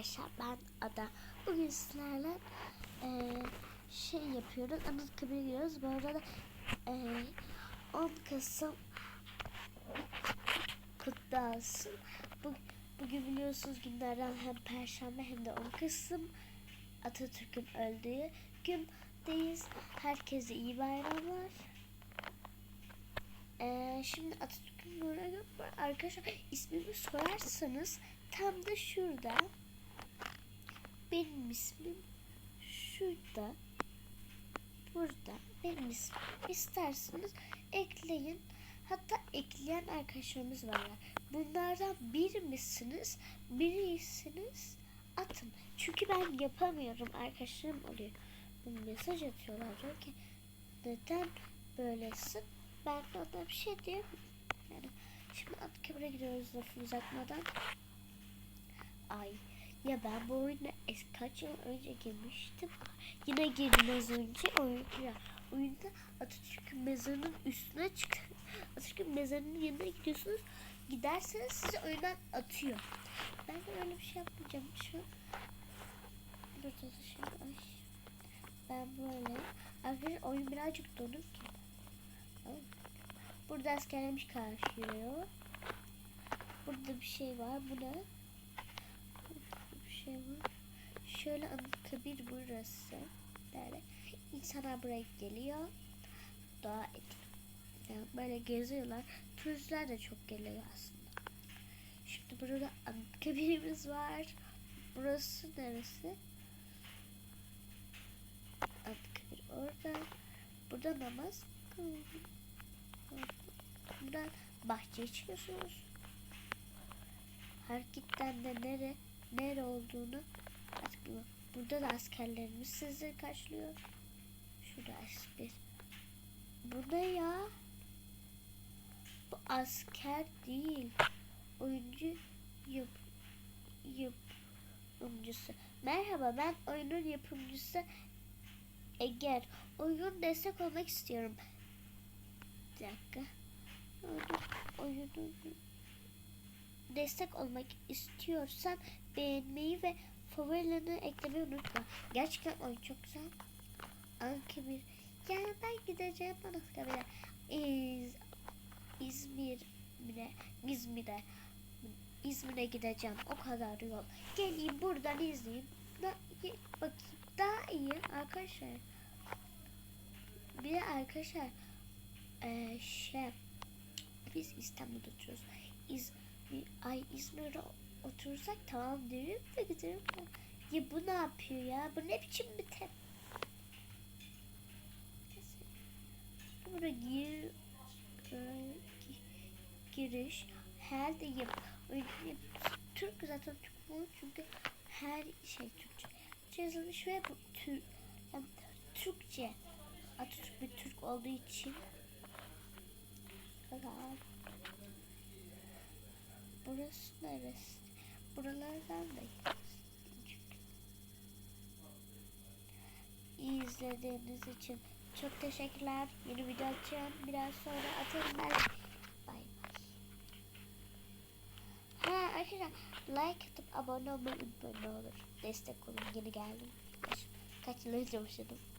arkadaşlar ben Ada. Bugün sizlerle eee, şey yapıyoruz. Anıtkabir'e gidiyoruz. Bu arada eee 10 Kasım kutlu olsun. Bu, bugün biliyorsunuz günlerden hem Perşembe hem de 10 Kasım Atatürk'ün öldüğü gündeyiz. Herkese iyi bayramlar. Ee, şimdi Atatürk'ün böyle var. Arkadaşlar ismimi sorarsanız tam da şurada. Benim ismim şurada. Burada benim ismim. İsterseniz ekleyin. Hatta ekleyen arkadaşlarımız var. Bunlardan biri misiniz? Birisiniz. Atın. Çünkü ben yapamıyorum. Arkadaşlarım oluyor. Bu mesaj atıyorlar. Diyor ki neden böylesin? Ben de ona bir şey diyemem. Yani şimdi Anıtkabir'e gidiyoruz lafı uzatmadan. Ay ya ben bu oyuna kaç yıl önce girmiştim. Yine girdim az önce oyuna. Oyunda Atatürk'ün mezarının üstüne çık. Atatürk'ün mezarının yanına gidiyorsunuz. Giderseniz sizi oyundan atıyor. Ben de öyle bir şey yapmayacağım. Şu Dur ay. Ben böyle. Arkadaşlar oyun birazcık donuk ki. Burada askerlerimiz karşılıyor. Burada bir şey var. Bu ne? Şey var. Şöyle Anıtkabir burası. Böyle. İnsanlar buraya geliyor. Doğa etkili. Yani böyle geziyorlar. Turistler de çok geliyor aslında. Şimdi burada Anıtkabir'imiz var. Burası neresi? Anıtkabir orada. Burada namaz. Buradan bahçeye çıkıyorsunuz. Hareketten de nere nere olduğunu artık bu- burada da askerlerimiz sizi karşılıyor. Şurada asker. Bu ne ya? Bu asker değil. Oyuncu yap yapımcısı. Merhaba ben oyunun yapımcısı Eger. Oyun destek olmak istiyorum. Bir dakika. Oyun, oyunun destek olmak istiyorsan beğenmeyi ve favorilerine eklemeyi unutma. Gerçekten oyun çok güzel. Ankara Yani ben gideceğim Anıtkabir'e. İz, İzmir'e, İzmir'e, İzmir'e gideceğim. O kadar yol. Geleyim buradan izleyeyim. Da, bakayım daha iyi arkadaşlar. Bir de arkadaşlar eee şey biz İstanbul'da oturuyoruz. İz, ay İzmir'de oturursak tamam derim de giderim. Ya bu ne yapıyor ya? Bu ne biçim bir tep? Burada gir, gi- giriş herhalde yap. Türk zaten Türk mu? Çünkü her şey Türkçe. Yazılmış ve bu Türk, yani Türkçe. Atatürk bir Türk olduğu için. Bakalım. Burası neresi? Buralardan da İyi izlediğiniz için çok teşekkürler. Yeni video atacağım. Biraz sonra atarım ben. Bay. Ha arkadaşlar like atıp abone olmayı unutmayın ne olur. Destek olun. Yeni geldim. Kaç, kaç yıl önce başladım.